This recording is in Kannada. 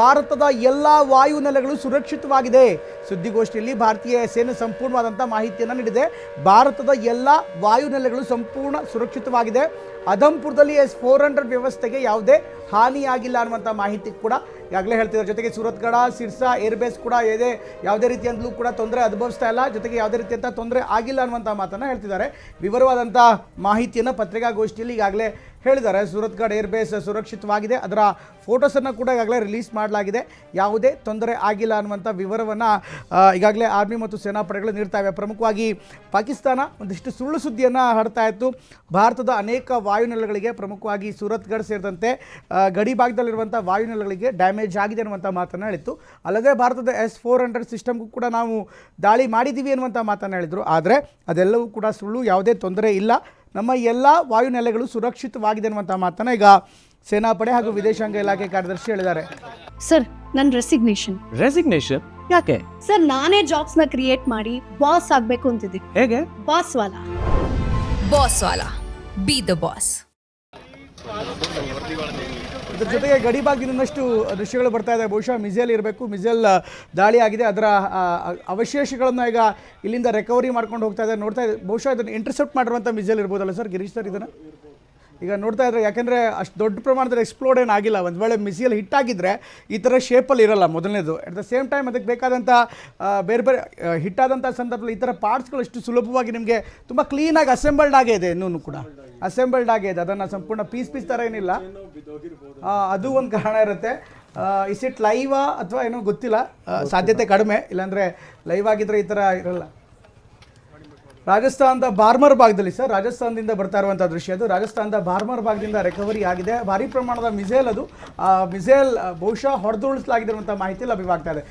ಭಾರತದ ಎಲ್ಲ ವಾಯುನೆಲೆಗಳು ಸುರಕ್ಷಿತವಾಗಿದೆ. ಸುದ್ದಿಗೋಷ್ಠಿಯಲ್ಲಿ ಭಾರತೀಯ ಸೇನೆ ಸಂಪೂರ್ಣವಾದಂಥ ಮಾಹಿತಿಯನ್ನು ನೀಡಿದೆ. ಭಾರತದ ಎಲ್ಲ ವಾಯುನೆಲೆಗಳು ಸಂಪೂರ್ಣ ಸುರಕ್ಷಿತವಾಗಿದೆ. ಅಧಂಪುರದಲ್ಲಿ ಎಸ್ ಫೋರ್ ಹಂಡ್ರೆಡ್ ವ್ಯವಸ್ಥೆಗೆ ಯಾವುದೇ ಹಾನಿಯಾಗಿಲ್ಲ ಅನ್ನುವಂಥ ಮಾಹಿತಿ ಕೂಡ ಈಗಾಗಲೇ ಹೇಳ್ತಿದ್ದಾರೆ. ಜೊತೆಗೆ ಸೂರತ್ಗಢ ಸಿರ್ಸಾ, ಏರ್ಬೇಸ್ ಕೂಡ ಇದೆ. ಯಾವುದೇ ರೀತಿಯಂತಲೂ ಕೂಡ ತೊಂದರೆ ಅನುಭವಿಸ್ತಾ ಇಲ್ಲ. ಜೊತೆಗೆ ಯಾವುದೇ ರೀತಿಯಂಥ ತೊಂದರೆ ಆಗಿಲ್ಲ ಅನ್ನುವಂಥ ಮಾತನ್ನು ಹೇಳ್ತಿದ್ದಾರೆ. ವಿವರವಾದಂಥ ಮಾಹಿತಿಯನ್ನು ಪತ್ರಿಕಾಗೋಷ್ಠಿಯಲ್ಲಿ ಈಗಾಗಲೇ ಹೇಳಿದ್ದಾರೆ. ಸೂರತ್ಗಢ ಏರ್ಬೇಸ್ ಸುರಕ್ಷಿತವಾಗಿದೆ. ಅದರ ಫೋಟೋಸನ್ನು ಕೂಡ ಈಗಾಗಲೇ ರಿಲೀಸ್ ಮಾಡಲಾಗಿದೆ. ಯಾವುದೇ ತೊಂದರೆ ಆಗಿಲ್ಲ ಅನ್ನುವಂಥ ವಿವರವನ್ನು ಈಗಾಗಲೇ ಆರ್ಮಿ ಮತ್ತು ಸೇನಾಪಡೆಗಳು ನೀಡ್ತಾ ಇವೆ. ಪ್ರಮುಖವಾಗಿ ಪಾಕಿಸ್ತಾನ ಒಂದಿಷ್ಟು ಸುಳ್ಳು ಸುದ್ದಿಯನ್ನು ಹರಡ್ತಾ ಇತ್ತು. ಭಾರತದ ಅನೇಕ ವಾಯುನೆಲೆಗಳಿಗೆ ಪ್ರಮುಖವಾಗಿ ಸೂರತ್ಗಢ ಸೇರಿದಂತೆ ಗಡಿ ಭಾಗದಲ್ಲಿರುವಂಥ ವಾಯುನೆಲೆಗಳಿಗೆ ಡ್ಯಾಮೇಜ್ ಆಗಿದೆ ಅನ್ನುವಂಥ ಮಾತನ್ನು ಹೇಳಿತ್ತು. ಅಲ್ಲದೆ ಭಾರತದ ಎಸ್ ಫೋರ್ ಹಂಡ್ರೆಡ್ ಸಿಸ್ಟಮ್ಗೂ ಕೂಡ ನಾವು ದಾಳಿ ಮಾಡಿದ್ದೀವಿ ಅನ್ನುವಂಥ ಮಾತನ್ನು ಹೇಳಿದರು. ಆದರೆ ಅದೆಲ್ಲವೂ ಕೂಡ ಸುಳ್ಳು ಯಾವುದೇ ತೊಂದರೆ ಇಲ್ಲ. ನಮ್ಮ ಎಲ್ಲ ವಾಯುನೆಲೆಗಳು ಸುರಕ್ಷಿತವಾಗಿದೆ ಅನ್ನುವಂಥ ಮಾತನ್ನು ಈಗ ಸೇನಾಪಡೆ ಹಾಗೂ ವಿದೇಶಾಂಗ ಇಲಾಖೆ ಕಾರ್ಯದರ್ಶಿ ಹೇಳಿದ್ದಾರೆ. ಸರ್ ನನ್ನ ರೆಸಿಗ್ನೇಷನ್ ರೆಸಿಗ್ನೇಷನ್ ಯಾಕೆ? ಸರ್ ನಾನೇ ಜಾಬ್ಸ್ನ ಕ್ರಿಯೇಟ್ ಮಾಡಿ ಬಾಸ್ ಆಗ್ಬೇಕು ಅಂತಿದ್ದೀನಿ. ಹೇಗೆ? ಬಾಸ್ ವಾಲಾ. ಬಾಸ್ ವಾಲಾ. ಬಿ ದ ಬಾಸ್ ಇದ್ರ ಜೊತೆಗೆ ಗಡಿ ಭಾಗದಿಂದ ಇನ್ನಷ್ಟು ದೃಶ್ಯಗಳು ಬರ್ತಾ ಇದೆ. ಬಹುಶಃ ಮಿಸೈಲ್ ಇರಬೇಕು, ಮಿಸೈಲ್ ದಾಳಿ ಆಗಿದೆ. ಅದರ ಅವಶೇಷಗಳನ್ನು ಈಗ ಇಲ್ಲಿಂದ ರಿಕವರಿ ಮಾಡ್ಕೊಂಡು ಹೋಗ್ತಾ ಇದೆ ನೋಡ್ತಾ ಇದೆ ಬಹುಶಃ ಇದನ್ನು ಇಂಟರ್ಸೆಪ್ಟ್ ಮಾಡಿರುವಂಥ ಮಿಸೈಲ್ ಇರ್ಬೋದಲ್ಲ ಸರ್? ಗಿರೀಶ್ ಸರ್ ಇದನ್ನು? ಈಗ ನೋಡ್ತಾ ಇದ್ರೆ, ಯಾಕೆಂದರೆ ಅಷ್ಟು ದೊಡ್ಡ ಪ್ರಮಾಣದಲ್ಲಿ ಎಕ್ಸ್ಪ್ಲೋಡ್ ಏನು ಆಗಿಲ್ಲ. ಒಂದು ವೇಳೆ ಮಿಸೈಲ್ ಹಿಟ್ ಆಗಿದ್ರೆ ಈ ಥರ ಶೇಪಲ್ಲಿ ಇರಲ್ಲ ಮೊದಲನೇದು. ಅಟ್ ದ ಸೇಮ್ ಟೈಮ್ ಅದಕ್ಕೆ ಬೇಕಾದಂಥ ಬೇರೆ ಬೇರೆ ಹಿಟ್ಟಾದಂಥ ಸಂದರ್ಭದಲ್ಲಿ ಈ ಥರ ಪಾರ್ಟ್ಸ್ಗಳು ಎಷ್ಟು ಸುಲಭವಾಗಿ ನಿಮಗೆ ತುಂಬ ಕ್ಲೀನಾಗಿ ಅಸೆಂಬಲ್ಡ್ ಆಗೇ ಇದೆ ಇನ್ನೂ ಕೂಡ. ಅಸೆಂಬಲ್ಡ್ ಆಗಿದೆ. ಅದನ್ನು ಸಂಪೂರ್ಣ ಪೀಸ್ ಪೀಸ್ ಥರ ಏನಿಲ್ಲ. ಅದು ಒಂದು ಕಾರಣ ಇರುತ್ತೆ. ಇಸ್ ಇಟ್ ಲೈವಾ ಅಥವಾ ಏನೋ ಗೊತ್ತಿಲ್ಲ. ಸಾಧ್ಯತೆ ಕಡಿಮೆ. ಇಲ್ಲಾಂದರೆ ಲೈವ್ ಆಗಿದ್ರೆ ಈ ಥರ ಇರಲ್ಲ. ರಾಜಸ್ಥಾನದ ಬಾರ್ಮರ್ ಭಾಗದಲ್ಲಿ ಸರ್, ರಾಜಸ್ಥಾನದಿಂದ ಬರ್ತಾ ಇರುವಂಥ ದೃಶ್ಯ ಅದು. ರಾಜಸ್ಥಾನದ ಬಾರ್ಮರ್ ಭಾಗದಿಂದ ರಿಕವರಿ ಆಗಿದೆ. ಭಾರಿ ಪ್ರಮಾಣದ ಮಿಸೈಲ್ ಅದು. ಮಿಸೈಲ್ ಬಹುಶಃ ಹೊಡೆದುಳಿಸಲಾಗಿದೆ ಅಂತ ಮಾಹಿತಿ ಲಭ್ಯವಾಗ್ತಾ ಇದೆ.